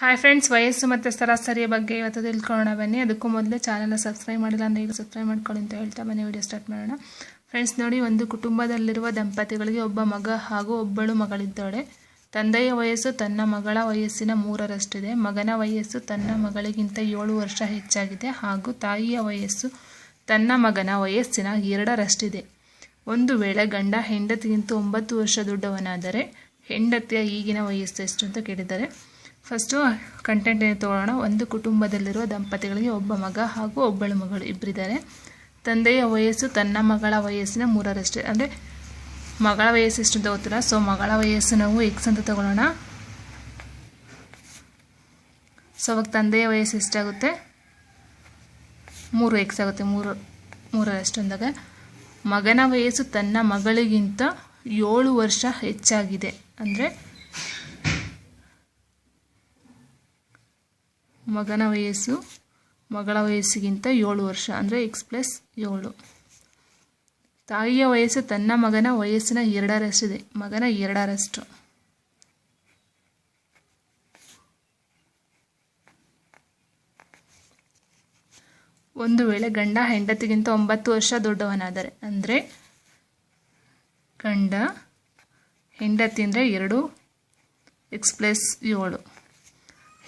Hi friends ವಯಸ್ಸು ಮತ್ತು ಸರಾಸರಿಯ ಬಗ್ಗೆ ಇವತ್ತು ತಿಳ್ಕೊಳ್ಳೋಣ ಬನ್ನಿ. ಅದಕ್ಕೂ ಮೊದಲು ಚಾನಲ್ನ ಸಬ್ಸ್ಕ್ರೈಬ್ ಮಾಡಿಲ್ಲ ಅಂದರೆ ಈಗ ಸಬ್ಸ್ಕ್ರೈಬ್ ಮಾಡ್ಕೊಳ್ಳಿ ಅಂತ ಹೇಳ್ತಾ ಬನ್ನಿ ವಿಡಿಯೋ ಸ್ಟಾರ್ಟ್ ಮಾಡೋಣ. ಫ್ರೆಂಡ್ಸ್ ನೋಡಿ ಒಂದು ಕುಟುಂಬದಲ್ಲಿರುವ ದಂಪತಿಗಳಿಗೆ ಒಬ್ಬ ಮಗ ಹಾಗೂ ಒಬ್ಬಳು ಮಗಳಿದ್ದಾಳೆ. ತಂದೆಯ ವಯಸ್ಸು ತನ್ನ ಮಗಳ ವಯಸ್ಸಿನ ಮೂರರಷ್ಟಿದೆ. ಮಗನ ವಯಸ್ಸು ತನ್ನ ಮಗಳಿಗಿಂತ ಏಳು ವರ್ಷ ಹೆಚ್ಚಾಗಿದೆ ಹಾಗೂ ತಾಯಿಯ ವಯಸ್ಸು ತನ್ನ ಮಗನ ವಯಸ್ಸಿನ ಎರಡರಷ್ಟಿದೆ. ಒಂದು ವೇಳೆ ಗಂಡ ಹೆಂಡತಿಗಿಂತ ಒಂಬತ್ತು ವರ್ಷ ದೊಡ್ಡವನಾದರೆ ಹೆಂಡತಿಯ ಈಗಿನ ವಯಸ್ಸು ಎಷ್ಟು ಅಂತ ಕೇಳಿದ್ದಾರೆ. ಫಸ್ಟು ಕಂಟೆಂಟ್ ಏನು ತಗೊಳ್ಳೋಣ ಒಂದು ಕುಟುಂಬದಲ್ಲಿರುವ ದಂಪತಿಗಳಿಗೆ ಒಬ್ಬ ಮಗ ಹಾಗೂ ಒಬ್ಬಳು ಮಗಳು ಇಬ್ಬರಿದ್ದಾರೆ ತಂದೆಯ ವಯಸ್ಸು ತನ್ನ ಮಗಳ ವಯಸ್ಸಿನ ಮೂರರಷ್ಟೇ. ಅಂದರೆ ಮಗಳ ವಯಸ್ಸು ಎಷ್ಟು ಅಂತ ಗೊತ್ತಿಲ್ಲ. ಸೊ ಮಗಳ ವಯಸ್ಸು ನಾವು ಎಕ್ಸ್ ಅಂತ ತಗೊಳ್ಳೋಣ ಸೊ ಅವಾಗ ತಂದೆಯ ವಯಸ್ಸು ಎಷ್ಟಾಗುತ್ತೆ? ಮೂರು ಎಕ್ಸ್ ಆಗುತ್ತೆ. ಮೂರು ಮೂರರಷ್ಟು ಅಂದಾಗ ಮಗನ ವಯಸ್ಸು ತನ್ನ ಮಗಳಿಗಿಂತ ಏಳು ವರ್ಷ ಹೆಚ್ಚಾಗಿದೆ. ಅಂದರೆ ಮಗನ ವಯಸ್ಸು ಮಗಳ ವಯಸ್ಸಿಗಿಂತ ಏಳು ವರ್ಷ, ಅಂದರೆ ಎಕ್ಸ್ ಪ್ಲಸ್ ಏಳು. ತಾಯಿಯ ವಯಸ್ಸು ತನ್ನ ಮಗನ ವಯಸ್ಸಿನ ಎರಡರಷ್ಟಿದೆ, ಮಗನ ಎರಡರಷ್ಟು. ಒಂದು ವೇಳೆ ಗಂಡ ಹೆಂಡತಿಗಿಂತ ಒಂಬತ್ತು ವರ್ಷ ದೊಡ್ಡವನಾದರೆ, ಅಂದರೆ ಗಂಡ ಹೆಂಡತಿ ಅಂದರೆ ಎರಡು ಎಕ್ಸ್ ಪ್ಲಸ್ ಏಳು.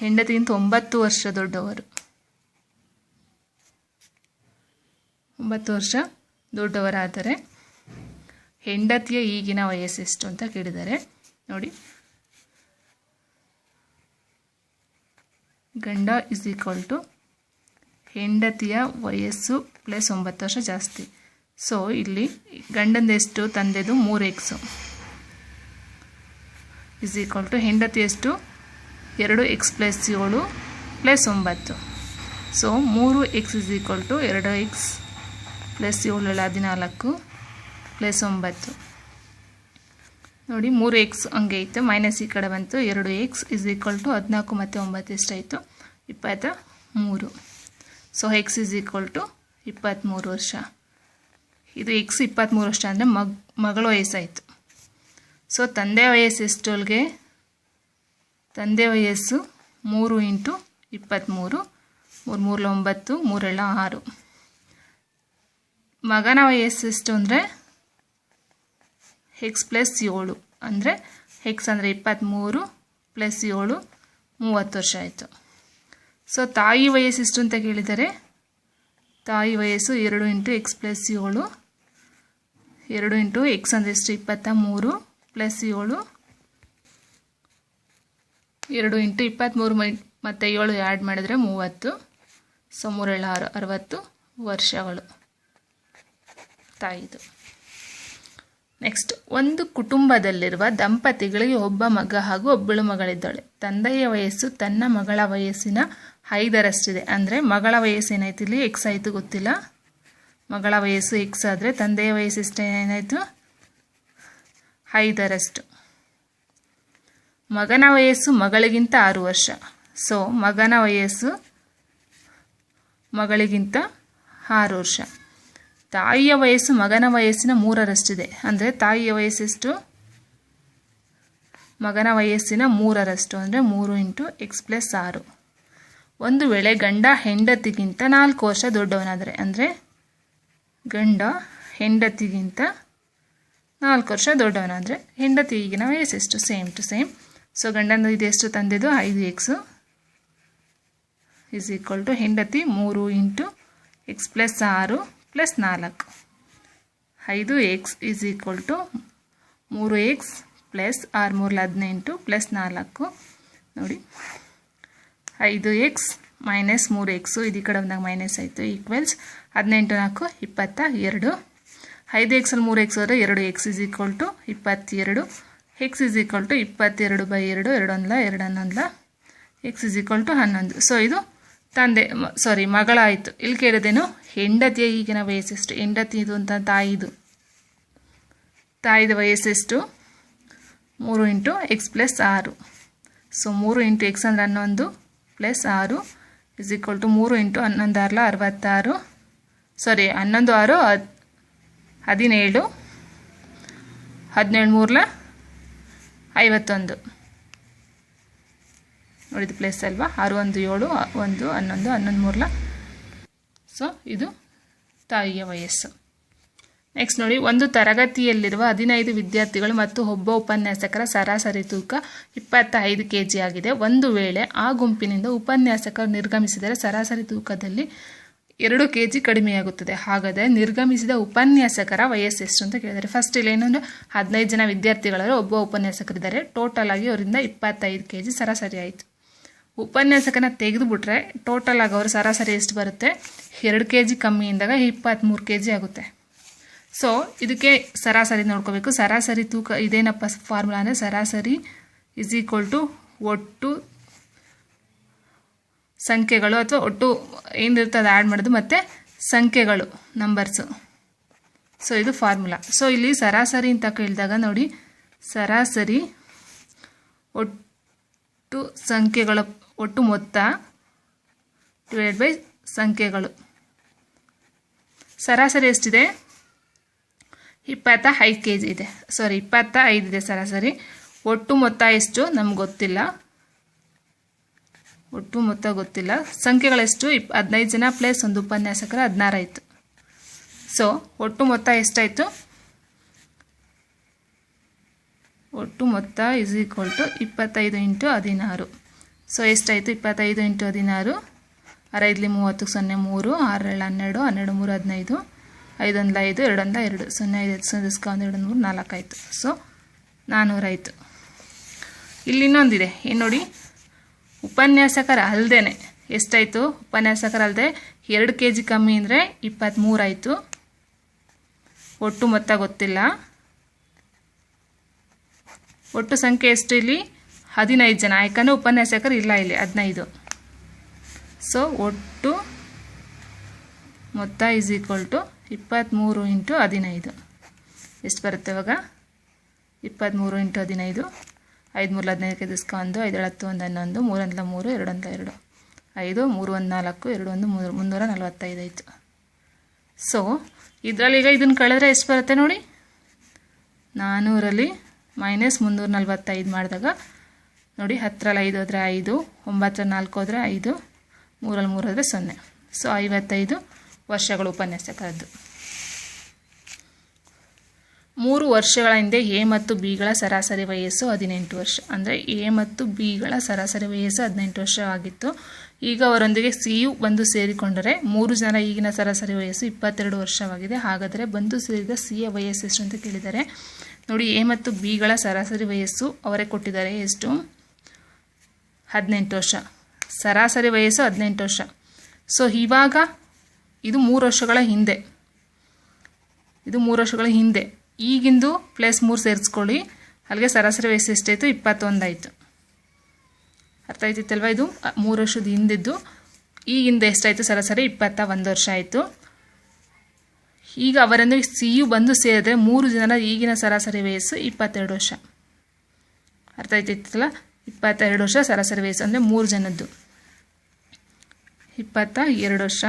ಹೆಂಡತಿಗಿಂತ ಒಂಬತ್ತು ವರ್ಷ ದೊಡ್ಡವರು. ಒಂಬತ್ತು ವರ್ಷ ದೊಡ್ಡವರಾದರೆ ಹೆಂಡತಿಯ ಈಗಿನ ವಯಸ್ಸೆಷ್ಟು ಅಂತ ಕೇಳಿದ್ದಾರೆ ನೋಡಿ. ಗಂಡ ಇಸ್ ಈಕ್ವಲ್ ಟು ಹೆಂಡತಿಯ ವಯಸ್ಸು ಪ್ಲಸ್ ಒಂಬತ್ತು ವರ್ಷ ಜಾಸ್ತಿ. ಸೊ ಇಲ್ಲಿ ಗಂಡಂದೆಷ್ಟು ತಂದೆದು ಮೂರು ಎಕ್ಸು ಇಸ್ ಈಕ್ವಲ್ ಟು ಹೆಂಡತಿ ಎಷ್ಟು ಎರಡು ಎಕ್ಸ್ ಪ್ಲಸ್ ಏಳು ಪ್ಲಸ್ ಒಂಬತ್ತು. ಸೊ ಮೂರು ಎಕ್ಸ್ ಇಸ್ ಈಕ್ವಲ್ ಟು ಎರಡು ಎಕ್ಸ್ ಪ್ಲಸ್ ಏಳು ಹದಿನಾಲ್ಕು ಪ್ಲಸ್ ಒಂಬತ್ತು. ನೋಡಿ, ಮೂರು ಎಕ್ಸ್ ಹಂಗೆ ಇತ್ತು ಮೈನಸ್ ಈ ಕಡೆ ಬಂತು, ಎರಡು ಎಕ್ಸ್ ಇಸ್ ಈಕ್ವಲ್ ಟು ಹದಿನಾಲ್ಕು ಮತ್ತು ಒಂಬತ್ತು ಎಷ್ಟಾಯಿತು? ಇಪ್ಪತ್ತ ಮೂರು so x is equal to ಇಪ್ಪತ್ತ್ಮೂರು ವರ್ಷ. ಇದು ಎಕ್ಸ್ ಇಪ್ಪತ್ತ್ಮೂರು ವರ್ಷ ಅಂದರೆ ಮಗ್, ಮಗಳ ವಯಸ್ಸಾಯಿತು. ಸೊ ತಂದೆ ವಯಸ್ಸು ಎಷ್ಟು ಅಲ್ಲಿಗೆ ತಂದೆ ವಯಸ್ಸು ಮೂರು ಇಂಟು ಇಪ್ಪತ್ತ್ಮೂರು, ಮೂರು ಮೂರು ಒಂಬತ್ತು, ಮೂರೆಲ್ಲ ಆರು. ಮಗನ ವಯಸ್ಸು ಎಷ್ಟು ಅಂದರೆ ಎಕ್ಸ್ ಪ್ಲಸ್ ಏಳು. ಅಂದರೆ ಎಕ್ಸ್ ಅಂದರೆ ಇಪ್ಪತ್ತ್ಮೂರು ಪ್ಲಸ್ ಏಳು, ಮೂವತ್ತು ವರ್ಷ ಆಯಿತು. ಸೊ ತಾಯಿ ವಯಸ್ಸು ಎಷ್ಟು ಅಂತ ಕೇಳಿದರೆ, ತಾಯಿ ವಯಸ್ಸು ಎರಡು ಇಂಟು ಎಕ್ಸ್ ಪ್ಲಸ್ ಏಳು, ಎರಡು ಇಂಟು ಎಕ್ಸ್ ಅಂದರೆ ಎಷ್ಟು? ಇಪ್ಪತ್ತ ಮೂರು ಪ್ಲಸ್ ಏಳು ಎರಡು ಇಂಟು ಇಪ್ಪತ್ತ್ಮೂರು ಮೈ ಮತ್ತು ಏಳು ಆ್ಯಡ್ ಮಾಡಿದರೆ ಮೂವತ್ತು. ಸೊ ಮೂರೇಳು ಆರು, ಅರವತ್ತು ವರ್ಷಗಳು. ತಾಯಿದು. ನೆಕ್ಸ್ಟ್ ಒಂದು ಕುಟುಂಬದಲ್ಲಿರುವ ದಂಪತಿಗಳಿಗೆ ಒಬ್ಬ ಮಗ ಹಾಗೂ ಒಬ್ಬಳು ಮಗಳಿದ್ದಾಳೆ. ತಂದೆಯ ವಯಸ್ಸು ತನ್ನ ಮಗಳ ವಯಸ್ಸಿನ ಐದರಷ್ಟಿದೆ. ಅಂದರೆ ಮಗಳ ವಯಸ್ಸು ಏನಾಯ್ತು ಇಲ್ಲಿ? ಎಕ್ಸ್ ಆಯಿತು ಗೊತ್ತಿಲ್ಲ. ಮಗಳ ವಯಸ್ಸು ಎಕ್ಸ್ ಆದರೆ ತಂದೆಯ ವಯಸ್ಸು ಎಷ್ಟು ಏನಾಯಿತು? ಐದರಷ್ಟು. ಮಗನ ವಯಸ್ಸು ಮಗಳಿಗಿಂತ ಆರು ವರ್ಷ. ಸೊ ಮಗನ ವಯಸ್ಸು ಮಗಳಿಗಿಂತ ಆರು ವರ್ಷ. ತಾಯಿಯ ವಯಸ್ಸು ಮಗನ ವಯಸ್ಸಿನ ಮೂರರಷ್ಟಿದೆ. ಅಂದರೆ ತಾಯಿಯ ವಯಸ್ಸೆಷ್ಟು ಮಗನ ವಯಸ್ಸಿನ ಮೂರರಷ್ಟು. ಅಂದರೆ ಮೂರು ಇಂಟು ಎಕ್ಸ್ ಪ್ಲಸ್ ಆರು. ಒಂದು ವೇಳೆ ಗಂಡ ಹೆಂಡತಿಗಿಂತ ನಾಲ್ಕು ವರ್ಷ ದೊಡ್ಡವನಾದರೆ, ಅಂದರೆ ಗಂಡ ಹೆಂಡತಿಗಿಂತ ನಾಲ್ಕು ವರ್ಷ ದೊಡ್ಡವನಾದರೆ ಹೆಂಡತಿ ಈಗಿನ ವಯಸ್ಸೆಷ್ಟು ಸೇಮ್ ಟು ಸೇಮ್ ಸೊ ಗಂಡನ ಇದೆಷ್ಟು ತಂದೆದು ಐದು ಎಕ್ಸು ಇಸ್ ಈಕ್ವಲ್ ಟು ಹೆಂಡತಿ ಮೂರು ಇಂಟು ಎಕ್ಸ್ ಪ್ಲಸ್ ಆರು ಪ್ಲಸ್ ನಾಲ್ಕು. ಐದು ಎಕ್ಸ್ ಈಸ್ ಈಕ್ವಲ್ ಟು ಮೂರು ಎಕ್ಸ್ ಪ್ಲಸ್ ಆರು ಮೂರಲ್ಲಿ ಹದಿನೆಂಟು ಪ್ಲಸ್ ನಾಲ್ಕು. ನೋಡಿ. ಐದು ಎಕ್ಸ್ ಮೈನಸ್ ಮೂರು ಎಕ್ಸು ಇದು ಈ ಕಡೆ ಬಂದಾಗ ಮೈನಸ್ ಆಯಿತು ಈಕ್ವಲ್ಸ್ ಹದಿನೆಂಟು ನಾಲ್ಕು, ಇಪ್ಪತ್ತ ಎರಡು. ಐದು ಎಕ್ಸಲ್ಲಿ ಮೂರು ಎಕ್ಸ್ ಹೋದರೆ ಎರಡು ಎಕ್ಸ್ ಇಸ್ ಈಕ್ವಲ್ ಟು ಇಪ್ಪತ್ತೆರಡು. ಎಕ್ಸ್ ಇಸ್ ಈಕ್ವಲ್ ಟು ಇಪ್ಪತ್ತೆರಡು ಬೈ ಎರಡು ಎರಡು ಒಂದ್ಲ ಎರಡು ಹನ್ನೊಂದ್ಲ ಎಕ್ಸ್ ಇಸ್ ಈಕ್ವಲ್ ಟು ಹನ್ನೊಂದು. ಸೊ ಇದು ತಂದೆ ಸಾರಿ ಮಗಳಾಯಿತು. ಇಲ್ಲಿ ಕೇಳಿದೇನು, ಹೆಂಡತಿಯ ಈಗಿನ ವಯಸ್ಸೆಷ್ಟು ಹೆಂಡತಿದು ಅಂತ ತಾಯಿದು. ತಾಯಿದ ವಯಸ್ಸೆಷ್ಟು ಮೂರು ಇಂಟು ಎಕ್ಸ್ ಪ್ಲಸ್ ಆರು. ಸೊ ಮೂರು ಇಂಟು ಎಕ್ಸ್ ಅಂದರೆ ಹನ್ನೊಂದು ಪ್ಲಸ್ ಆರು ಇಸ್ ಈಕ್ವಲ್ ಟು ಮೂರು ಇಂಟು ಹನ್ನೊಂದು ಆರ್ಲ ಅರವತ್ತಾರು. ಸಾರಿ ಹನ್ನೊಂದು ಆರು, ಹದ್, ಹದಿನೇಳು. ಹದಿನೇಳು ಮೂರ್ಲ ಐವತ್ತೊಂದು. ನೋಡಿದ್ದು ಪ್ಲೇಸ್ ಅಲ್ವಾ? ಆರು ಒಂದು ಏಳು, ಒಂದು, ಹನ್ನೊಂದು ಹನ್ನೊಂದು ಮೂರಲ. ಸೊ ಇದು ತಾಯಿಯ ವಯಸ್ಸು. ನೆಕ್ಸ್ಟ್ ನೋಡಿ, ಒಂದು ತರಗತಿಯಲ್ಲಿರುವ ಹದಿನೈದು ವಿದ್ಯಾರ್ಥಿಗಳು ಮತ್ತು ಒಬ್ಬ ಉಪನ್ಯಾಸಕರ ಸರಾಸರಿ ತೂಕ ಇಪ್ಪತ್ತೈದು ಕೆ ಜಿ ಆಗಿದೆ. ಒಂದು ವೇಳೆ ಆ ಗುಂಪಿನಿಂದ ಉಪನ್ಯಾಸಕರು ನಿರ್ಗಮಿಸಿದರೆ ಸರಾಸರಿ ತೂಕದಲ್ಲಿ ಎರಡು ಕೆ ಜಿ ಕಡಿಮೆಯಾಗುತ್ತದೆ ಹಾಗಾದರೆ ನಿರ್ಗಮಿಸಿದ ಉಪನ್ಯಾಸಕರ ವಯಸ್ಸು ಎಷ್ಟು ಅಂತ ಕೇಳಿದ್ದಾರೆ ಫಸ್ಟ್ ಇಲ್ಲಿ ಏನಂದರೆ ಹದಿನೈದು ಜನ ವಿದ್ಯಾರ್ಥಿಗಳಲ್ಲಿ ಒಬ್ಬ ಉಪನ್ಯಾಸಕರಿದ್ದಾರೆ. ಟೋಟಲ್ ಆಗಿ ಅವರಿಂದ ಇಪ್ಪತ್ತೈದು ಕೆ ಜಿ ಸರಾಸರಿ ಆಯಿತು. ಉಪನ್ಯಾಸಕನ ತೆಗೆದುಬಿಟ್ರೆ ಟೋಟಲ್ ಆಗಿ ಅವರು ಸರಾಸರಿ ಎಷ್ಟು ಬರುತ್ತೆ? ಎರಡು ಕೆ ಜಿ ಕಮ್ಮಿ ಇಂದಾಗ ಇಪ್ಪತ್ತ್ಮೂರು ಕೆ ಜಿ ಆಗುತ್ತೆ. ಸೊ ಇದಕ್ಕೆ ಸರಾಸರಿ ನೋಡ್ಕೋಬೇಕು. ಸರಾಸರಿ ತೂಕ ಇದೇನಪ್ಪ ಫಾರ್ಮುಲಾ ಅಂದರೆ ಸರಾಸರಿ ಇಸ್ ಈಕ್ವಲ್ ಟು ಒಟ್ಟು ಸಂಖ್ಯೆಗಳು ಅಥವಾ ಒಟ್ಟು ಏನಿರುತ್ತೆ ಅದು ಆ್ಯಡ್ ಮಾಡೋದು ಮತ್ತು ಸಂಖ್ಯೆಗಳು ನಂಬರ್ಸು ಸೊ ಇದು ಫಾರ್ಮುಲಾ ಸೊ ಇಲ್ಲಿ ಸರಾಸರಿ ಅಂತ ಕೇಳಿದಾಗ ನೋಡಿ, ಸರಾಸರಿ ಒಟ್ಟು ಸಂಖ್ಯೆಗಳ, ಒಟ್ಟು ಮೊತ್ತ ಡಿವೈಡ್ ಬೈ ಸಂಖ್ಯೆಗಳು. ಸರಾಸರಿ ಎಷ್ಟಿದೆ? ಇಪ್ಪತ್ತ ಐದು ಕೆ ಜಿ ಇದೆ. ಸಾರಿ ಇಪ್ಪತ್ತ ಇದೆ ಸರಾಸರಿ. ಒಟ್ಟು ಮೊತ್ತ ಎಷ್ಟು? ನಮ್ಗೆ ಗೊತ್ತಿಲ್ಲ. ಒಟ್ಟು ಮೊತ್ತ ಗೊತ್ತಿಲ್ಲ. ಸಂಖ್ಯೆಗಳೆಷ್ಟು ಇಪ್, ಹದಿನೈದು ಜನ ಪ್ಲಸ್ ಒಂದು ಉಪನ್ಯಾಸಕರ ಹದಿನಾರಾಯಿತು ಸೊ ಒಟ್ಟು ಮೊತ್ತ ಎಷ್ಟಾಯಿತು? ಒಟ್ಟು ಮೊತ್ತ ಇಸ್ ಈಕ್ವಲ್ ಟು ಇಪ್ಪತ್ತೈದು ಇಂಟು ಹದಿನಾರು. ಸೊ ಎಷ್ಟಾಯಿತು? ಇಪ್ಪತ್ತೈದು ಇಂಟು ಹದಿನಾರು. ಅರೈದ್ಲಿ ಮೂವತ್ತು, ಸೊನ್ನೆ ಮೂರು ಆರೇಳು ಹನ್ನೆರಡು ಹನ್ನೆರಡು ಮೂರು, ಹದಿನೈದು. ಐದೊಂದು ಐದು ಎರಡೊಂದ ಎರಡು. ಸೊನ್ನೆ ಐದು ಸೊನ್ನೆ ಒಂದು ಎರಡು ಮೂರು, ನಾಲ್ಕು ಆಯಿತು. ಸೊ ನಾನ್ನೂರಾಯಿತು ಇಲ್ಲಿ ಇನ್ನೊಂದಿದೆ. ಏನು ನೋಡಿ? ಉಪನ್ಯಾಸಕರ ಅಲ್ಲದೆ ಎಷ್ಟಾಯಿತು? ಉಪನ್ಯಾಸಕರ ಅಲ್ಲದೆ ಎರಡು ಕೆ ಜಿ ಕಮ್ಮಿ ಅಂದರೆ ಇಪ್ಪತ್ತ್ಮೂರಾಯಿತು ಒಟ್ಟು ಮೊತ್ತ ಗೊತ್ತಿಲ್ಲ. ಒಟ್ಟು ಸಂಖ್ಯೆ ಎಷ್ಟು ಇಲ್ಲಿ? ಹದಿನೈದು ಜನ. ಯಾಕಂದರೆ ಉಪನ್ಯಾಸಕರು ಇಲ್ಲ ಇಲ್ಲಿ, ಹದಿನೈದು. ಸೊ ಒಟ್ಟು ಮೊತ್ತ ಈಸ್ ಈಕ್ವಲ್ ಟು ಇಪ್ಪತ್ತ್ಮೂರು ಇಂಟು ಹದಿನೈದು. ಎಷ್ಟು ಬರುತ್ತೆ ಇವಾಗ? ಇಪ್ಪತ್ತ್ಮೂರು ಇಂಟು ಹದಿನೈದು. ಐದು ಮೂರು ಹದಿನೈದಕ್ಕೆ ಒಂದು ಐದು ಹತ್ತು ಒಂದು, ಹನ್ನೊಂದು ಮೂರಂತ ಮೂರು ಎರಡಂತ ಎರಡು. ಐದು, ಮೂರು ಒಂದು ನಾಲ್ಕು, ಎರಡು ಒಂದು ಮೂರು, ಮುನ್ನೂರ ನಲವತ್ತೈದು ಆಯಿತು. ಸೊ ಇದರಲ್ಲಿ ಈಗ ಇದನ್ನು ಕಳೆದ್ರೆ ಎಷ್ಟು ಬರುತ್ತೆ ನೋಡಿ? ನಾನ್ನೂರಲ್ಲಿ ಮೈನಸ್ ಮುನ್ನೂರ ನಲವತ್ತೈದು ಮಾಡಿದಾಗ, ನೋಡಿ ಹತ್ತರಲ್ಲಿ ಐದು ಹೋದರೆ ಐದು ಒಂಬತ್ತರ ನಾಲ್ಕು ಹೋದರೆ ಐದು ಮೂರಲ್ಲಿ ಮೂರು ಹೋದರೆ ಸೊನ್ನೆ. ಸೊ ಐವತ್ತೈದು ವರ್ಷಗಳು ಉಪನ್ಯಾಸಕರದ್ದು. ಮೂರು ವರ್ಷಗಳ ಹಿಂದೆ ಎ ಮತ್ತು ಬಿಗಳ ಸರಾಸರಿ ವಯಸ್ಸು ಹದಿನೆಂಟು ವರ್ಷ. ಅಂದರೆ ಎ ಮತ್ತು ಬಿಗಳ ಸರಾಸರಿ ವಯಸ್ಸು ಹದಿನೆಂಟು ವರ್ಷ ಆಗಿತ್ತು. ಈಗ ಅವರೊಂದಿಗೆ ಸಿಯು ಬಂದು ಸೇರಿಕೊಂಡರೆ ಮೂರು ಜನ ಈಗಿನ ಸರಾಸರಿ ವಯಸ್ಸು ಇಪ್ಪತ್ತೆರಡು ವರ್ಷವಾಗಿದೆ. ಹಾಗಾದರೆ ಬಂದು ಸೇರಿದ ಸಿಯ ವಯಸ್ಸು ಎಷ್ಟು ಅಂತ ಕೇಳಿದರೆ, ನೋಡಿ ಎ ಮತ್ತು ಬಿಗಳ ಸರಾಸರಿ ವಯಸ್ಸು ಅವರೇ ಕೊಟ್ಟಿದ್ದಾರೆ ಎಷ್ಟು? ಹದಿನೆಂಟು ವರ್ಷ. ಸರಾಸರಿ ವಯಸ್ಸು ಹದಿನೆಂಟು ವರ್ಷ. ಸೊ ಇವಾಗ ಇದು ಮೂರು ವರ್ಷಗಳ ಹಿಂದೆ. ಇದು ಮೂರು ವರ್ಷಗಳ ಹಿಂದೆ. ಈಗಿಂದು ಪ್ಲಸ್ ಮೂರು ಸೇರಿಸ್ಕೊಳ್ಳಿ. ಅಲ್ಲಿಗೆ ಸರಾಸರಿ ವಯಸ್ಸು ಎಷ್ಟಾಯಿತು? ಇಪ್ಪತ್ತೊಂದಾಯಿತು. ಅರ್ಥ ಆಯ್ತಿತ್ತಲ್ವ ಇದು? ಮೂರು ವರ್ಷದ ಹಿಂದಿದ್ದು. ಈಗಿಂದ ಎಷ್ಟಾಯಿತು ಸರಾಸರಿ? ಇಪ್ಪತ್ತ ಒಂದು ವರ್ಷ ಆಯಿತು. ಈಗ ಅವರನ್ನು ಸಿ ಯು ಬಂದು ಸೇರಿದ್ರೆ ಮೂರು ಜನರ ಈಗಿನ ಸರಾಸರಿ ವಯಸ್ಸು ಇಪ್ಪತ್ತೆರಡು ವರ್ಷ. ಅರ್ಥ ಆಯ್ತಿತ್ತಲ್ಲ? ಇಪ್ಪತ್ತೆರಡು ವರ್ಷ ಸರಾಸರಿ ವಯಸ್ಸು ಅಂದರೆ ಮೂರು ಜನದ್ದು. ಇಪ್ಪತ್ತ ಎರಡು ವರ್ಷ.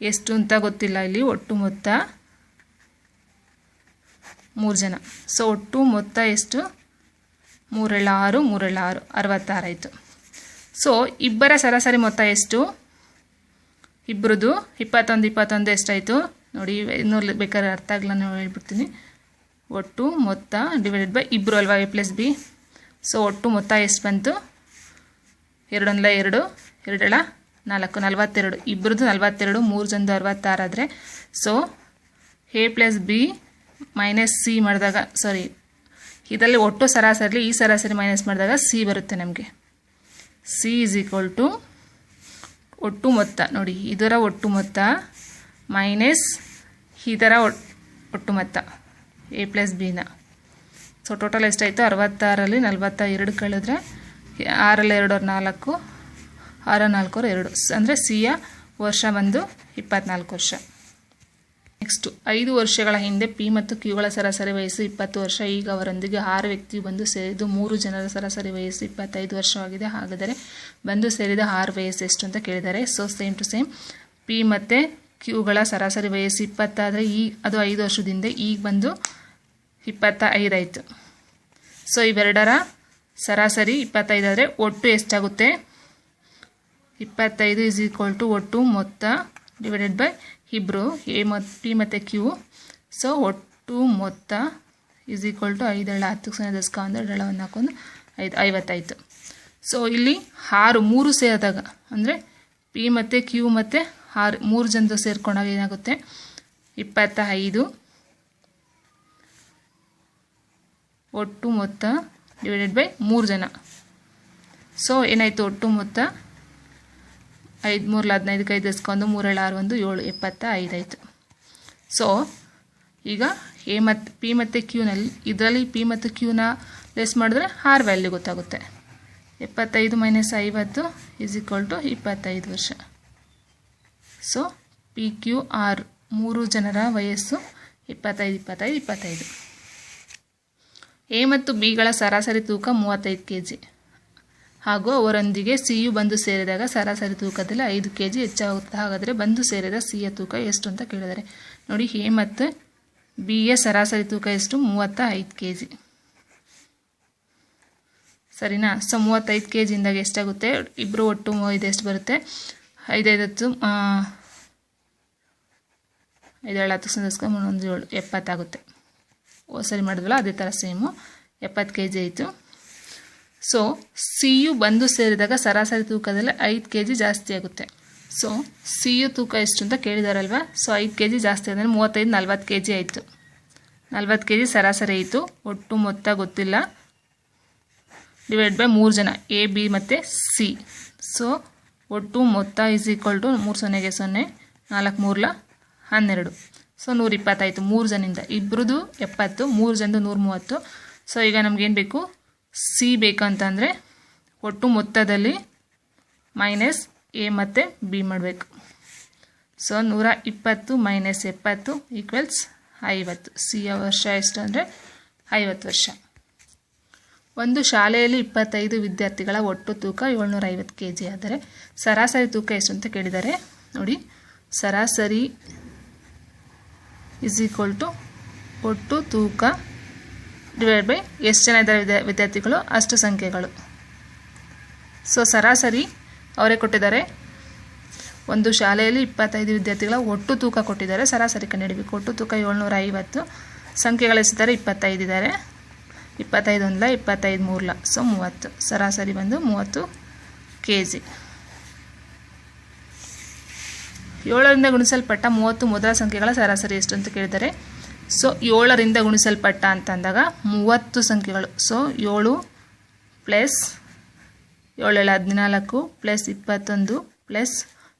ಎಷ್ಟು ಅಂತ ಗೊತ್ತಿಲ್ಲ ಇಲ್ಲಿ, ಒಟ್ಟು ಮೊತ್ತ. ಮೂರು ಜನ. ಸೊ ಒಟ್ಟು ಮೊತ್ತ ಎಷ್ಟು? ಮೂರೆಳ್ಳ ಆರು ಮೂರೆಳ್ಳ ಆರು ಅರವತ್ತಾರು ಆಯಿತು ಸೊ ಇಬ್ಬರ ಸರಾಸರಿ ಮೊತ್ತ ಎಷ್ಟು? ಇಬ್ಬರದು ಇಪ್ಪತ್ತೊಂದು ಇಪ್ಪತ್ತೊಂದು ಎಷ್ಟಾಯಿತು? ನೋಡಿ, ಇನ್ನೂ ಬೇಕಾದ್ರೆ ಅರ್ಥ ಆಗಲ್ಲ ನಾನು ಹೇಳ್ಬಿಡ್ತೀನಿ. ಒಟ್ಟು ಮೊತ್ತ ಡಿವೈಡೆಡ್ ಬೈ ಇಬ್ಬರು ಅಲ್ವಾ ಎ ಪ್ಲಸ್ ಬಿ ಸೊ ಒಟ್ಟು ಮೊತ್ತ ಎಷ್ಟು ಬಂತು? ಎರಡೊಂದಲ ಎರಡು ಎರಡಲ್ಲ ನಾಲ್ಕು, ನಲವತ್ತೆರಡು. ಇಬ್ಬರದ್ದು ನಲವತ್ತೆರಡು, ಮೂರು ಜನದ ಅರವತ್ತಾರಾದರೆ so A plus B minus C ಮಾಡಿದಾಗ ಸಾರಿ ಇದರಲ್ಲಿ ಒಟ್ಟು ಸರಾಸರಿ, ಈ ಸರಾಸರಿ ಮೈನಸ್ ಮಾಡಿದಾಗ ಸಿ ಬರುತ್ತೆ ನಮಗೆ. ಸಿ ಈಸ್ ಈಕ್ವಲ್ ಟು ಒಟ್ಟು ಮೊತ್ತ. ನೋಡಿ, ಇದರ ಒಟ್ಟು ಮೊತ್ತ ಮೈನಸ್ ಇದರ ಒಟ್ಟು ಮೊತ್ತ ಎ ಪ್ಲಸ್ ಬಿನ ಸೊ ಟೋಟಲ್ ಎಷ್ಟಾಯಿತು? ಅರವತ್ತಾರಲ್ಲಿ ನಲವತ್ತ ಎರಡು ಕಳೆದ್ರೆ ಆರಲ್ಲಿ ಎರಡು ನಾಲ್ಕು, ಆರ ನಾಲ್ಕೂರು ಎರಡು. ಅಂದರೆ ಸಿಯ ವರ್ಷ ಬಂದು ಇಪ್ಪತ್ನಾಲ್ಕು ವರ್ಷ. ನೆಕ್ಸ್ಟು ಐದು ವರ್ಷಗಳ ಹಿಂದೆ ಪಿ ಮತ್ತು ಕ್ಯೂಗಳ ಸರಾಸರಿ ವಯಸ್ಸು ಇಪ್ಪತ್ತು ವರ್ಷ. ಈಗ ಅವರೊಂದಿಗೆ ಆರು ವ್ಯಕ್ತಿಯು ಬಂದು ಸೇರಿದ್ದು ಮೂರು ಜನರ ಸರಾಸರಿ ವಯಸ್ಸು ಇಪ್ಪತ್ತೈದು ವರ್ಷವಾಗಿದೆ. ಹಾಗಾದರೆ ಬಂದು ಸೇರಿದ ಆರು ವಯಸ್ಸು ಎಷ್ಟು ಅಂತ ಕೇಳಿದ್ದಾರೆ so same to same P ಮತ್ತು ಕ್ಯೂಗಳ ಸರಾಸರಿ ವಯಸ್ಸು ಇಪ್ಪತ್ತಾದರೆ ಈ, ಅದು ಐದು ವರ್ಷದಿಂದ ಈಗ ಬಂದು ಇಪ್ಪತ್ತ ಐದಾಯಿತು ಸೊ ಇವೆರಡರ ಸರಾಸರಿ ಇಪ್ಪತ್ತೈದಾದರೆ ಒಟ್ಟು ಎಷ್ಟಾಗುತ್ತೆ? ಇಪ್ಪತ್ತೈದು ಇಸ್ ಈಕ್ವಲ್ ಟು ಒಟ್ಟು ಮೊತ್ತ ಡಿವೈಡೆಡ್ ಬೈ ಇಬ್ಬರು ಎ ಮತ್ತು ಪಿ ಮತ್ತು ಕ್ಯೂ. ಸೊ, ಒಟ್ಟು ಮೊತ್ತ ಇಸ್ ಈಕ್ವಲ್ ಟು ಐದಳ ಹತ್ತಕ್ಕೆ ಸೊನ್ನೆ ದಸ್ಕ ಅಂದರೆ ಒಂದು ಹಾಕೊಂಡು ಐದು ಐವತ್ತಾಯಿತು ಸೊ ಇಲ್ಲಿ ಆರು, ಮೂರು ಸೇರಿದಾಗ, ಅಂದರೆ ಪಿ ಮತ್ತು ಕ್ಯೂ ಮತ್ತು ಆರು, ಮೂರು ಜನರು ಸೇರ್ಕೊಂಡಾಗ ಏನಾಗುತ್ತೆ? ಇಪ್ಪತ್ತ ಐದು ಒಟ್ಟು ಮೊತ್ತ ಡಿವೈಡೆಡ್ ಬೈ ಮೂರು ಜನ. ಸೊ ಏನಾಯಿತು? ಒಟ್ಟು ಮೊತ್ತ ಐದು ಮೂರು ಹದಿನೈದು ಐದು ಎಸ್ಕೊಂಡು ಮೂರೇಳು ಆರು ಒಂದು ಏಳು, ಎಪ್ಪತ್ತ ಐದಾಯಿತು ಸೊ ಈಗ ಎ ಮತ್ತು ಪಿ ಮತ್ತು ಕ್ಯೂನಲ್ಲಿ ಇದರಲ್ಲಿ ಪಿ ಮತ್ತು ಕ್ಯೂನ ಲೆಸ್ ಮಾಡಿದ್ರೆ ಆರ್ ವ್ಯಾಲ್ಯೂ ಗೊತ್ತಾಗುತ್ತೆ. ಎಪ್ಪತ್ತೈದು ಮೈನಸ್ ಐವತ್ತು ಈಸ್ ಈಕ್ವಲ್ ಟು ಇಪ್ಪತ್ತೈದು ವರ್ಷ. ಸೊ ಪಿ ಕ್ಯೂ ಆರ್ ಮೂರು ಜನರ ವಯಸ್ಸು ಇಪ್ಪತ್ತೈದು ಇಪ್ಪತ್ತೈದು ಇಪ್ಪತ್ತೈದು. ಎ ಮತ್ತು ಬಿಗಳ ಸರಾಸರಿ ತೂಕ ಮೂವತ್ತೈದು ಕೆ ಜಿ ಹಾಗೂ ಅವರೊಂದಿಗೆ ಸಿಯು ಬಂದು ಸೇರಿದಾಗ ಸರಾಸರಿ ತೂಕದಲ್ಲಿ ಐದು ಕೆ ಜಿ ಹೆಚ್ಚಾಗುತ್ತೆ ಹಾಗಾದರೆ ಬಂದು ಸೇರಿದ ಸಿಯ ತೂಕ ಎಷ್ಟು ಅಂತ ಕೇಳಿದರೆ. ನೋಡಿ ಎ ಮತ್ತು ಬಿ ಎ ಸರಾಸರಿ ತೂಕ ಎಷ್ಟು? ಮೂವತ್ತ ಐದು ಕೆ ಜಿ ಸರಿನಾ? ಸೊ, ಮೂವತ್ತೈದು ಕೆ ಜಿಯಿಂದಾಗ ಎಷ್ಟಾಗುತ್ತೆ? ಇಬ್ಬರು ಒಟ್ಟು ಇದು ಎಷ್ಟು ಬರುತ್ತೆ? ಐದೈದತ್ತು ಐದೇಳು ಹತ್ತು ಸಂದಸ್ಕ ಮುನ್ನೊಂದು ಏಳು ಎಪ್ಪತ್ತಾಗುತ್ತೆ. ಓ, ಸರಿ ಮಾಡಿದ್ವಲ್ಲ, ಅದೇ ಥರ ಸೇಮು. ಎಪ್ಪತ್ತು ಕೆ ಜಿ ಆಯಿತು. ಸೊ ಸಿ ಯು ಬಂದು ಸೇರಿದಾಗ ಸರಾಸರಿ ತೂಕದಲ್ಲಿ ಐದು ಕೆ ಜಿ ಜಾಸ್ತಿ ಆಗುತ್ತೆ. ಸೊ ಸಿ ಯು ತೂಕ ಎಷ್ಟು ಅಂತ ಕೇಳಿದಾರಲ್ವ? ಸೊ ಐದು ಕೆ ಜಿ ಜಾಸ್ತಿ ಅಂದರೆ ಮೂವತ್ತೈದು, ನಲ್ವತ್ತು ಕೆ ಜಿ ಆಯಿತು. ನಲ್ವತ್ತು ಕೆ ಜಿ ಸರಾಸರಿ ಆಯಿತು. ಒಟ್ಟು ಮೊತ್ತ ಗೊತ್ತಿಲ್ಲ. ಡಿವೈಡ್ ಬೈ ಮೂರು ಜನ ಎ ಬಿ ಮತ್ತು ಸಿ ಸೊ ಒಟ್ಟು ಮೊತ್ತ ಈಸ್ ಈಕ್ವಲ್ ಟು ಮೂರು ಸೊನ್ನೆಗೆ ಸೊನ್ನೆ, ನಾಲ್ಕು ಮೂರ್ಲ ಹನ್ನೆರಡು. ಸೊ ನೂರಿಪ್ಪತ್ತಾಯಿತು ಮೂರು ಜನಿಂದ ಇಬ್ಬರದು ಎಪ್ಪತ್ತು, ಮೂರು ಜನದು ನೂರ ಮೂವತ್ತು. ಸೊ ಈಗ ನಮಗೇನು ಬೇಕು? ಸಿ ಬೇಕಂತಂದರೆ ಒಟ್ಟು ಮೊತ್ತದಲ್ಲಿ ಮೈನಸ್ ಎ ಮತ್ತು ಬಿ ಮಾಡಬೇಕು. ಸೊ, ನೂರ ಇಪ್ಪತ್ತು ಮೈನಸ್ ಎಪ್ಪತ್ತು ಈಕ್ವಲ್ಸ್ ಐವತ್ತು. ಸಿಯ ವರ್ಷ ಎಷ್ಟು ಅಂದರೆ ಐವತ್ತು ವರ್ಷ. ಒಂದು ಶಾಲೆಯಲ್ಲಿ ಇಪ್ಪತ್ತೈದು ವಿದ್ಯಾರ್ಥಿಗಳ ಒಟ್ಟು ತೂಕ ಏಳ್ನೂರ ಐವತ್ತು ಕೆ ಜಿ ಆದರೆ ಸರಾಸರಿ ತೂಕ ಎಷ್ಟು ಅಂತ ಕೇಳಿದ್ದಾರೆ ನೋಡಿ, ಸರಾಸರಿ ಇಸ್ ಈಕ್ವಲ್ ಟು ಒಟ್ಟು ತೂಕ ಡಿವೈಡ್ ಬೈ ಎಷ್ಟು ಜನ ಇದ್ದಾರೆ ವಿದ್ಯಾ ವಿದ್ಯಾರ್ಥಿಗಳು? ಅಷ್ಟು ಸಂಖ್ಯೆಗಳು. ಸೊ ಸರಾಸರಿ ಅವರೇ ಕೊಟ್ಟಿದ್ದಾರೆ. ಒಂದು ಶಾಲೆಯಲ್ಲಿ ಇಪ್ಪತ್ತೈದು ವಿದ್ಯಾರ್ಥಿಗಳ ಒಟ್ಟು ತೂಕ ಕೊಟ್ಟಿದ್ದಾರೆ. ಸರಾಸರಿ ಕಂಡುಹಿಡಬೇಕು ಒಟ್ಟು ತೂಕ ಏಳ್ನೂರ ಐವತ್ತು ಸಂಖ್ಯೆಗಳು ಎಷ್ಟಿದ್ದಾರೆ? ಇಪ್ಪತ್ತೈದು ಇದ್ದಾರೆ. ಇಪ್ಪತ್ತೈದು ಒಂದ್ಲ ಇಪ್ಪತ್ತೈದು ಮೂರ್ಲ. ಸೊ ಮೂವತ್ತು. ಸರಾಸರಿ ಬಂದು ಮೂವತ್ತು ಕೆ ಜಿ ಏಳರಿಂದ ಗುಣಿಸಲ್ಪಟ್ಟ ಮೂವತ್ತು ಮೊದಲ ಸಂಖ್ಯೆಗಳ ಸರಾಸರಿ ಎಷ್ಟು ಅಂತ ಕೇಳಿದ್ದಾರೆ ಸೊ ಏಳರಿಂದ ಗುಣಿಸಲ್ಪಟ್ಟ ಅಂತಂದಾಗ ಮೂವತ್ತು ಸಂಖ್ಯೆಗಳು. ಸೊ ಏಳು ಪ್ಲಸ್ ಏಳೇಳು ಹದಿನಾಲ್ಕು ಪ್ಲಸ್ ಇಪ್ಪತ್ತೊಂದು ಪ್ಲಸ್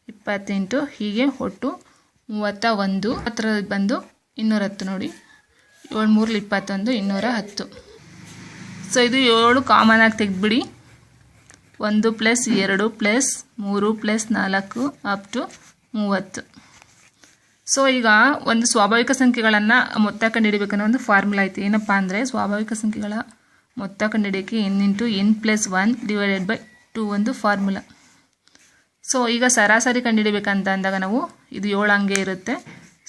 ಇಪ್ಪತ್ತೆಂಟು ಹೀಗೆ ಒಟ್ಟು ಮೂವತ್ತ ಒಂದು ಹತ್ರ ಬಂದು ಇನ್ನೂರ ಹತ್ತು ನೋಡಿ. ಏಳು ಮೂರಲ್ಲಿ ಇಪ್ಪತ್ತೊಂದು, ಇನ್ನೂರ ಹತ್ತು. ಸೊ ಇದು ಏಳು ಕಾಮನ್ ಆಗಿ ತೆಗೆದ್ಬಿಡಿ. ಒಂದು ಪ್ಲಸ್ ಎರಡು ಪ್ಲಸ್ ಮೂರು ಪ್ಲಸ್ ನಾಲ್ಕು ಅಪ್ ಟು ಮೂವತ್ತು. ಸೊ ಈಗ ಒಂದು ಸ್ವಾಭಾವಿಕ ಸಂಖ್ಯೆಗಳನ್ನು ಮೊತ್ತ ಕಂಡುಹಿಡಿಬೇಕನ್ನೋ ಒಂದು ಫಾರ್ಮುಲಾ ಐತಿ. ಏನಪ್ಪ ಅಂದರೆ ಸ್ವಾಭಾವಿಕ ಸಂಖ್ಯೆಗಳ ಮೊತ್ತ ಕಂಡುಹಿಡಿಯೋಕ್ಕೆ N into N plus one divided by two ಒಂದು ಫಾರ್ಮುಲಾ ಸೊ ಈಗ ಸರಾಸರಿ ಕಂಡುಹಿಡಬೇಕಂತ ಅಂದಾಗ ನಾವು ಇದು ಏಳು ಹಂಗೆ ಇರುತ್ತೆ.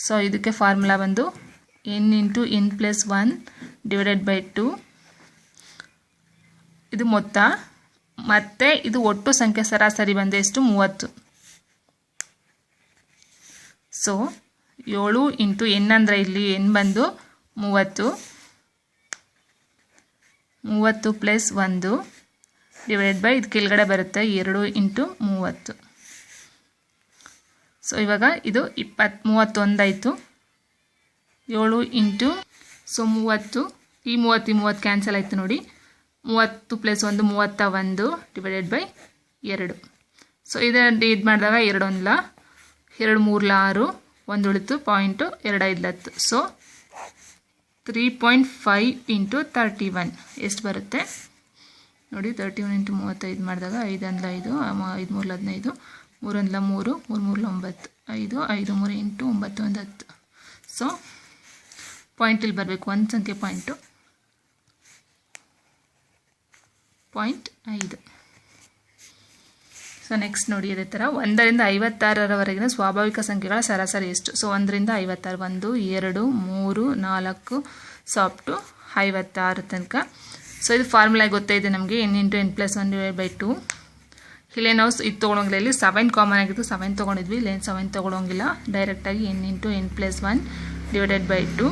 ಸೊ ಇದಕ್ಕೆ ಫಾರ್ಮುಲಾ ಬಂದು N into N plus one divided by two ಇದು ಮೊತ್ತ. ಮತ್ತು ಇದು ಒಟ್ಟು ಸಂಖ್ಯೆ ಸರಾಸರಿ ಬಂದು ಎಷ್ಟು? ಮೂವತ್ತು. ಸೊ ಏಳು ಇಂಟು ಎನ್ ಅಂದರೆ ಇಲ್ಲಿ ಎನ್ ಬಂದು ಮೂವತ್ತು. ಮೂವತ್ತು ಪ್ಲಸ್ ಒಂದು ಡಿವೈಡ್ ಬೈ ಇದು ಕೆಳಗಡೆ ಬರುತ್ತೆ ಎರಡು ಇಂಟು ಮೂವತ್ತು. ಸೊ ಇವಾಗ ಇದು ಇಪ್ಪತ್ತು ಮೂವತ್ತೊಂದಾಯಿತು ಏಳು ಇಂಟು ಸೊ ಮೂವತ್ತು. ಈ ಮೂವತ್ತು ಈ ಮೂವತ್ತು ಕ್ಯಾನ್ಸಲ್ ಆಯಿತು ನೋಡಿ. ಮೂವತ್ತು ಪ್ಲಸ್ ಒಂದು, ಮೂವತ್ತ ಒಂದು ಡಿವೈಡೆಡ್ ಬೈ ಎರಡು. ಸೊ ಇದನ್ನು ಇದು ಮಾಡಿದಾಗ ಎರಡು ಒಂದ್ಲ ಎರಡು ಮೂರ್ಲ ಆರು ಒಂದು ಉಳಿತು ಪಾಯಿಂಟು ಎರಡು ಐದು ಹತ್ತು so three point five into thirty one ಎಷ್ಟು ಬರುತ್ತೆ? ನೋಡಿ ತರ್ಟಿ ಒನ್ ಇಂಟು ಮೂವತ್ತೈದು ಮಾಡಿದಾಗ ಐದು ಅಂದ್ಲ ಐದು ಐದು ಮೂರಲ ಹದಿನೈದು ಮೂರೊಂದ್ಲ ಮೂರು ಮೂರು ಮೂರಲ್ಲ ಒಂಬತ್ತು, ಐದು ಐದು ಮೂರು ಇಂಟು ಒಂಬತ್ತು ಒಂದು ಹತ್ತು ಸೊ ಪಾಯಿಂಟಲ್ಲಿ ಬರಬೇಕು. ಒಂದು ಸಂಖ್ಯೆ ಪಾಯಿಂಟು ಪಾಯಿಂಟ್ ಐದು. ಸೊ ನೆಕ್ಸ್ಟ್ ನೋಡಿ ಅದೇ ಥರ ಒಂದರಿಂದ ಐವತ್ತಾರರವರೆಗಿನ ಸ್ವಾಭಾವಿಕ ಸಂಖ್ಯೆಗಳ ಸರಾಸರಿ ಎಷ್ಟು? ಸೊ ಒಂದರಿಂದ ಐವತ್ತಾರು, ಒಂದು, ಎರಡು, ಮೂರು, ನಾಲ್ಕು ಸೊ ಅಪ್ ಟು ಐವತ್ತಾರು ತನಕ. ಸೊ ಇದು ಫಾರ್ಮುಲಾಗಿ ಗೊತ್ತಾಯಿದೆ ನಮಗೆ. N into N plus one divide by two ಇಲ್ಲೇ ನಾವು ಇದು ತೊಗೊಳಂಗಿಲ್ಲ ಇಲ್ಲಿ ಸೆವೆನ್ ಕಾಮನ್ ಆಗಿತ್ತು. ಸೆವೆನ್ ತೊಗೊಂಡಿದ್ವಿ. ಇಲ್ಲೇನು ಸೆವೆನ್ ತೊಗೊಳಂಗಿಲ್ಲ ಡೈರೆಕ್ಟಾಗಿ N into N plus one divided by two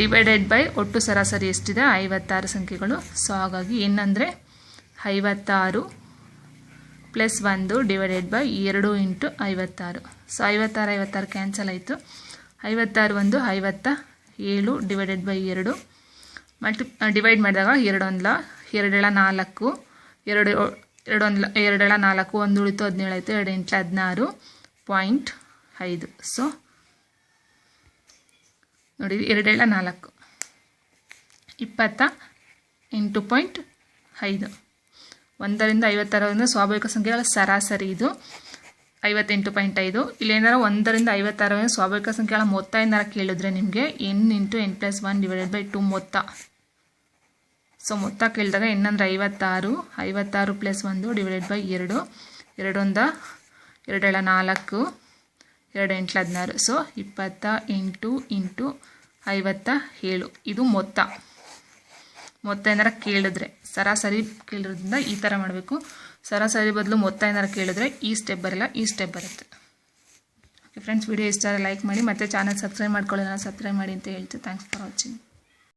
divided by ಒಟ್ಟು ಸರಾಸರಿ ಎಷ್ಟಿದೆ? ಐವತ್ತಾರು ಸಂಖ್ಯೆಗಳು. ಸೊ ಹಾಗಾಗಿ ಏನಂದರೆ ಐವತ್ತಾರು. ಪ್ಲಸ್ ಒಂದು ಡಿವೈಡೆಡ್ ಬೈ ಎರಡು ಇಂಟು ಐವತ್ತಾರು. ಸೊ ಐವತ್ತಾರು ಐವತ್ತಾರು ಕ್ಯಾನ್ಸಲ್ ಆಯಿತು. ಐವತ್ತಾರು ಒಂದು, ಐವತ್ತ ಏಳು ಡಿವೈಡೆಡ್ ಬೈ ಎರಡು. ಮಲ್ಟಿ ಡಿವೈಡ್ ಮಾಡಿದಾಗ ಎರಡೊಂದ್ಲ, ಎರಡೆಳ ನಾಲ್ಕು, ಎರಡು, ಎರಡೊಂದ್ಲ, ಎರಡೆಳ ನಾಲ್ಕು, ಒಂದು ಉಳಿತು ಹದಿನೇಳು ಆಯಿತು, ಎರಡು ಎಂಟ್ಲ ಹದಿನಾರು ಪಾಯಿಂಟ್ ಐದು. ಸೊ ನೋಡಿ, ಎರಡೆಳ ನಾಲ್ಕು. ಇಪ್ಪತ್ತ ಎಂಟು ಪಾಯಿಂಟ್ ಐದು. ಒಂದರಿಂದ ಐವತ್ತಾರರಿಂದ ಸ್ವಾಭಾವಿಕ ಸಂಖ್ಯೆಗಳ ಸರಾಸರಿ ಇದು. ಐವತ್ತೆಂಟು ಪಾಯಿಂಟ್ ಐದು. ಇಲ್ಲೇನಾರು ಒಂದರಿಂದ ಐವತ್ತಾರರಿಂದ ಸ್ವಾಭಾವಿಕ ಸಂಖ್ಯೆಗಳ ಮೊತ್ತ ಏನಾರ ಕೇಳಿದ್ರೆ ನಿಮಗೆ N into N plus one divided by two ಮೊತ್ತ. ಸೊ, ಮೊತ್ತ ಕೇಳಿದಾಗ ಎನ್ ಅಂದರೆ ಐವತ್ತಾರು ಐವತ್ತಾರು ಪ್ಲಸ್ ಒಂದು ಡಿವೈಡೆಡ್ ಬೈ ಎರಡು, ಎರಡೊಂದ ಎರಡೆಳ ನಾಲ್ಕು ಎರಡು ಎಂಟ್ಲ ಹದಿನಾರು ಸೊ, ಇಪ್ಪತ್ತ ಎಂಟು ಇಂಟು ಐವತ್ತ ಏಳು. ಇದು ಮೊತ್ತ. ಮೊತ್ತ ಏನಾರ ಕೇಳಿದ್ರೆ. ಸರಾಸರಿ ಕೇಳಿರೋದ್ರಿಂದ ಈ ಥರ ಮಾಡಬೇಕು. ಸರಾಸರಿ ಬದಲು ಮೊತ್ತ ಏನಾರು ಕೇಳಿದ್ರೆ ಈ ಸ್ಟೆಪ್ ಬರಲ್ಲ, ಈ ಸ್ಟೆಪ್ ಬರುತ್ತೆ. ಓಕೆ ಫ್ರೆಂಡ್ಸ್ ವಿಡಿಯೋ ಇಷ್ಟ ಲೈಕ್ ಮಾಡಿ, ಮತ್ತು ಚಾನಲ್ ಸಬ್ಸ್ಕ್ರೈಬ್ ಮಾಡ್ಕೊಳ್ಳೋಣ ಸಬ್ಸ್ಕ್ರೈಬ್ ಮಾಡಿ ಅಂತ ಹೇಳ್ತೀವಿ ಥ್ಯಾಂಕ್ಸ್ ಫಾರ್ ವಾಚಿಂಗ್